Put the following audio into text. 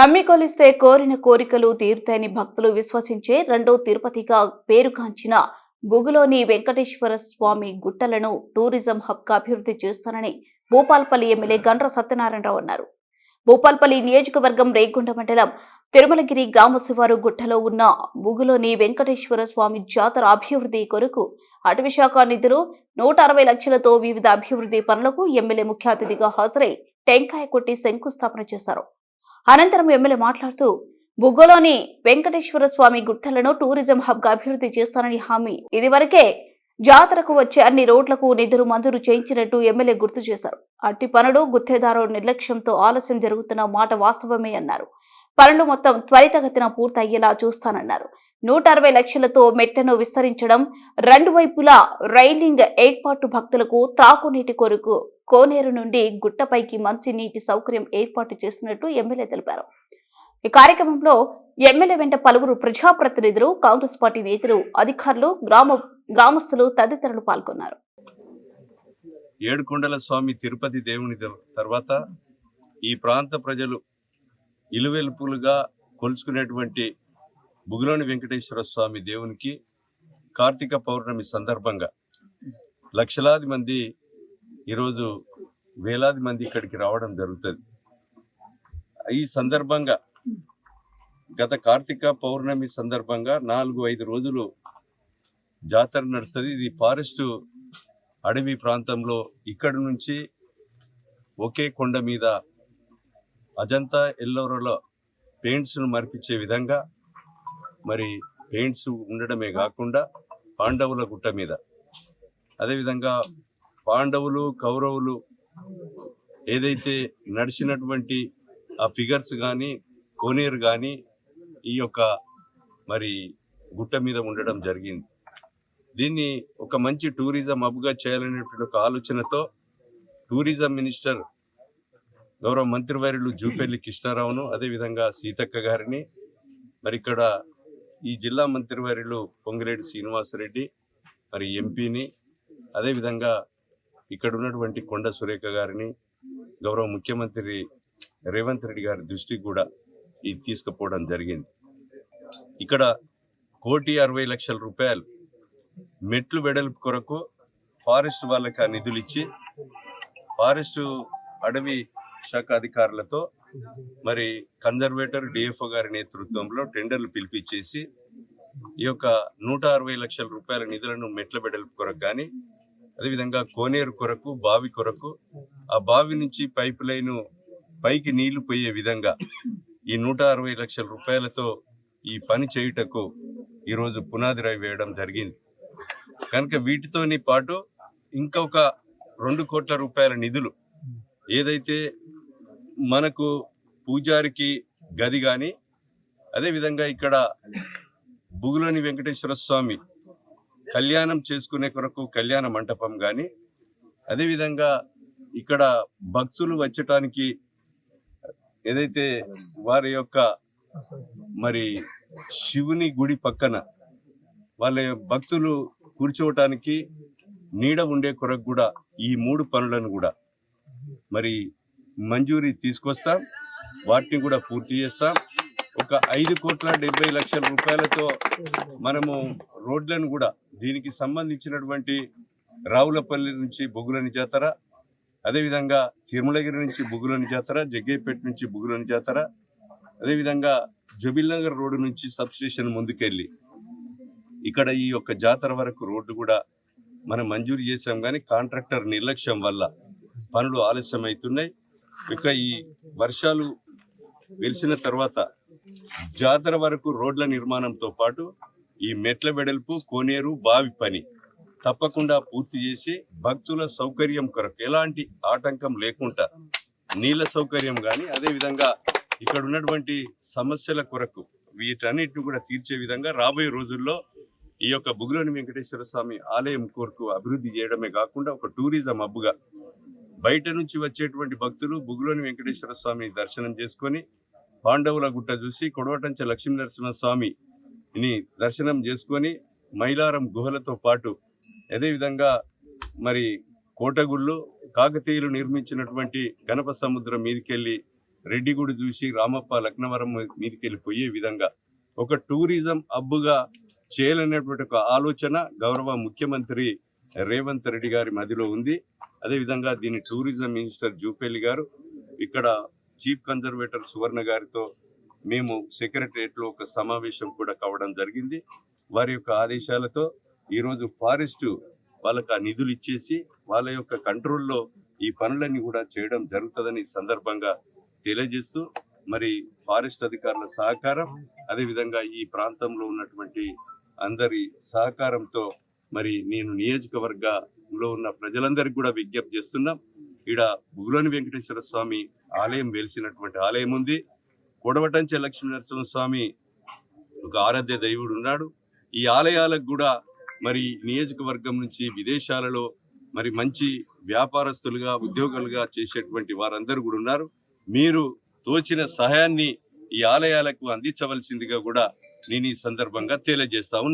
నమ్మి కొలిస్తే కోరిన కోరికలు తీరుతాయని భక్తులు విశ్వసించే రెండో తిరుపతిగా పేరుగాంచిన బుగులోని వెంకటేశ్వర స్వామి గుట్టలను టూరిజం హబ్గా అభివృద్ధి చేస్తానని భూపాల్పల్లి ఎమ్మెల్యే గండ్ర సత్యనారాయణరావు అన్నారు. భూపాల్పల్లి నియోజకవర్గం రేగుండ మండలం తిరుమలగిరి గ్రామ శివారు గుట్టలో ఉన్న బుగులోని వెంకటేశ్వర స్వామి జాతర అభివృద్ధి కొరకు అటవీ శాఖ నిధులు నూట అరవై లక్షలతో వివిధ అభివృద్ధి పనులకు ఎమ్మెల్యే ముఖ్య అతిథిగా హాజరై టెంకాయ కొట్టి శంకుస్థాపన చేశారు. అనంతరం ఎమ్మెల్యే మాట్లాడుతూ బుగ్గలోని వెంకటేశ్వర స్వామి గుట్టలను టూరిజం హబ్గా అభివృద్ధి చేస్తానని హామీ. ఇదివరకే జాతరకు వచ్చే అన్ని రోడ్లకు నిధులు మంజూరు చేయించినట్టు ఎమ్మెల్యే గుర్తు చేశారు. అట్టి పనులు గుత్తేదారు నిర్లక్ష్యంతో ఆలస్యం జరుగుతున్న మాట వాస్తవమే అన్నారు. పనులు మొత్తం త్వరితగతిన పూర్తయ్యేలా చూస్తానన్నారు. నూట అరవై లక్షలతో మెట్టను విస్తరించడం రెండు వైపులా రైలింగ్ ఏర్పాటు భక్తులకు త్రాగునీటి కొరకు కోనేరు నుండి గుట్టపైకి మంచి నీటి సౌకర్యం ఏర్పాటు చేస్తున్నట్టు ఎమ్మెల్యే తెలిపారు. ఈ కార్యక్రమంలో ఎమ్మెల్యే వెంట పలువురు ప్రజాప్రతినిధులు కాంగ్రెస్ పార్టీ నేతలు అధికారులు గ్రామ గ్రామస్తులు తదితరులు పాల్గొన్నారు. ఏడుకొండల స్వామి తిరుపతి దేవుని తర్వాత ఈ ప్రాంత ప్రజలు ఇలువెలుపులుగా కొలుచుకునేటువంటి బుగులోని వెంకటేశ్వర స్వామి దేవునికి కార్తీక పౌర్ణమి సందర్భంగా లక్షలాది మంది ఈరోజు వేలాది మంది ఇక్కడికి రావడం జరుగుతుంది. ఈ సందర్భంగా గత కార్తీక పౌర్ణమి సందర్భంగా నాలుగు ఐదు రోజులు జాతర నడుస్తుంది. ఇది ఫారెస్ట్ అడవి ప్రాంతంలో ఇక్కడి నుంచి ఒకే కొండ మీద అజంతా ఎల్లోరలో పెయింట్స్ను మరిపించే విధంగా మరి పెయింట్స్ ఉండడమే కాకుండా పాండవుల గుట్ట మీద. అదేవిధంగా పాండవులు కౌరవులు ఏదైతే నడిచినటువంటి ఆ ఫిగర్స్ కానీ కోనేరు కానీ ఈ యొక్క మరి గుట్ట మీద ఉండడం జరిగింది. దీన్ని ఒక మంచి టూరిజం హబ్గా చేయాలనేటువంటి ఒక ఆలోచనతో టూరిజం మినిస్టర్ గౌరవ మంత్రివర్యులు జూపల్లి కృష్ణారావును అదేవిధంగా సీతక్క గారిని మరి ఇక్కడ ఈ జిల్లా మంత్రివర్యులు పొంగిరెడ్డి శ్రీనివాసరెడ్డి మరి ఎంపీని అదేవిధంగా ఇక్కడ ఉన్నటువంటి కొండ సురేఖ గారిని గౌరవ ముఖ్యమంత్రి రేవంత్ రెడ్డి గారి దృష్టికి కూడా ఇది తీసుకుపోవడం జరిగింది. ఇక్కడ కోటి అరవై లక్షల రూపాయలు మెట్లు వెడల్పు కొరకు ఫారెస్ట్ వాళ్ళకి ఆ నిధులు ఇచ్చి ఫారెస్ట్ అడవి శాఖ అధికారులతో మరి కన్జర్వేటర్ డిఎఫ్ఓ గారి నేతృత్వంలో టెండర్లు పిలిపించేసి ఈ యొక్క నూట అరవై లక్షల రూపాయల నిధులను మెట్ల వెడల్పు కొరకు కానీ అదేవిధంగా కోనేరు కొరకు బావి కొరకు ఆ బావి నుంచి పైప్ లైన్ పైకి నీళ్ళు పోయే విధంగా ఈ నూట అరవై లక్షల రూపాయలతో ఈ పని చేయుటకు ఈరోజు పునాది రాయి వేయడం జరిగింది. కనుక వీటితోని పాటు ఇంకొక రెండు కోట్ల రూపాయల నిధులు ఏదైతే మనకు పూజారికి గది కానీ అదేవిధంగా ఇక్కడ బుగులోని వెంకటేశ్వర స్వామి కళ్యాణం చేసుకునే కొరకు కళ్యాణ మంటపం కానీ అదేవిధంగా ఇక్కడ భక్తులు వచ్చటానికి ఏదైతే వారి యొక్క మరి శివుని గుడి పక్కన వాళ్ళ భక్తులు కూర్చోవటానికి నీడ ఉండే కొరకు కూడా ఈ మూడు పనులను కూడా మరి మంజూరీ తీసుకొస్తాం. వాటిని కూడా పూర్తి చేస్తాం. ఒక ఐదు కోట్ల డెబ్బై లక్షల రూపాయలతో మనము రోడ్లను కూడా దీనికి సంబంధించినటువంటి రావులపల్లి నుంచి బొగులని జాతర అదేవిధంగా తిరుమలగిరి నుంచి బుగులని జాతర జగ్గేపేట నుంచి బుగులని జాతర అదేవిధంగా జబిల్నగర్ రోడ్డు నుంచి సబ్స్టేషన్ ముందుకెళ్ళి ఇక్కడ ఈ యొక్క జాతర వరకు రోడ్డు కూడా మనం మంజూరు చేసాం కానీ కాంట్రాక్టర్ నిర్లక్ష్యం వల్ల పనులు ఆలస్యం అవుతున్నాయి ఇక ఈ వర్షాలు వెలిసిన తర్వాత జాతర వరకు రోడ్ల నిర్మాణంతో పాటు ఈ మెట్ల వెడల్పు కోనేరు బావి పని తప్పకుండా పూర్తి చేసి భక్తుల సౌకర్యం కొరకు ఎలాంటి ఆటంకం లేకుండా నీళ్ళ సౌకర్యం కానీ అదేవిధంగా ఇక్కడ ఉన్నటువంటి సమస్యల కొరకు వీటన్నిటిని కూడా తీర్చే విధంగా రాబోయే రోజుల్లో ఈ యొక్క బుగులోని వెంకటేశ్వర స్వామి ఆలయం కోరుకు అభివృద్ధి చేయడమే కాకుండా ఒక టూరిజం హబ్గా బయట నుంచి వచ్చేటువంటి భక్తులు బుగులోని వెంకటేశ్వర స్వామిని దర్శనం చేసుకొని పాండవుల గుట్ట చూసి కొడవటంచ లక్ష్మీ నరసింహస్వామిని దర్శనం చేసుకొని మైలారం గుహలతో పాటు అదేవిధంగా మరి కోటగుళ్ళు కాకతీయులు నిర్మించినటువంటి గణప సముద్రం మీదకెళ్ళి రెడ్డిగూడి చూసి రామప్ప లక్నవరం మీదకెళ్ళి పోయే విధంగా ఒక టూరిజం హబ్బుగా చేయాలనేటువంటి ఒక ఆలోచన గౌరవ ముఖ్యమంత్రి రేవంత్ రెడ్డి గారి మదిలో ఉంది. అదేవిధంగా దీన్ని టూరిజం మినిస్టర్ జూపల్లి గారు ఇక్కడ చీఫ్ కన్జర్వేటర్ సువర్ణ గారితో మేము సెక్రటరియట్లో ఒక సమావేశం కూడా కావడం జరిగింది. వారి యొక్క ఆదేశాలతో ఈరోజు ఫారెస్ట్ వాళ్ళకి ఆ నిధులు ఇచ్చేసి వాళ్ళ యొక్క కంట్రోల్లో ఈ పనులన్నీ కూడా చేయడం జరుగుతుందని సందర్భంగా తెలియజేస్తూ మరి ఫారెస్ట్ అధికారుల సహకారం అదేవిధంగా ఈ ప్రాంతంలో ఉన్నటువంటి అందరి సహకారంతో మరి నేను నియోజకవర్గంలో ఉన్న ప్రజలందరికీ కూడా విజ్ఞప్తి చేస్తున్నాం. ఈడ బుగులోని వెంకటేశ్వర స్వామి ఆలయం వెలిసినటువంటి ఆలయం ఉంది. కొడవటంచె లక్ష్మీ నరసింహ స్వామి ఒక ఆరాధ్య దైవుడు ఉన్నాడు. ఈ ఆలయాలకు కూడా మరి నియోజకవర్గం నుంచి విదేశాలలో మరి మంచి వ్యాపారస్తులుగా ఉద్యోగులుగా చేసేటువంటి వారందరూ కూడా ఉన్నారు. మీరు తోచిన సహాయాన్ని ఈ ఆలయాలకు అందించవలసిందిగా కూడా నేను ఈ సందర్భంగా తెలియజేస్తా ఉన్నా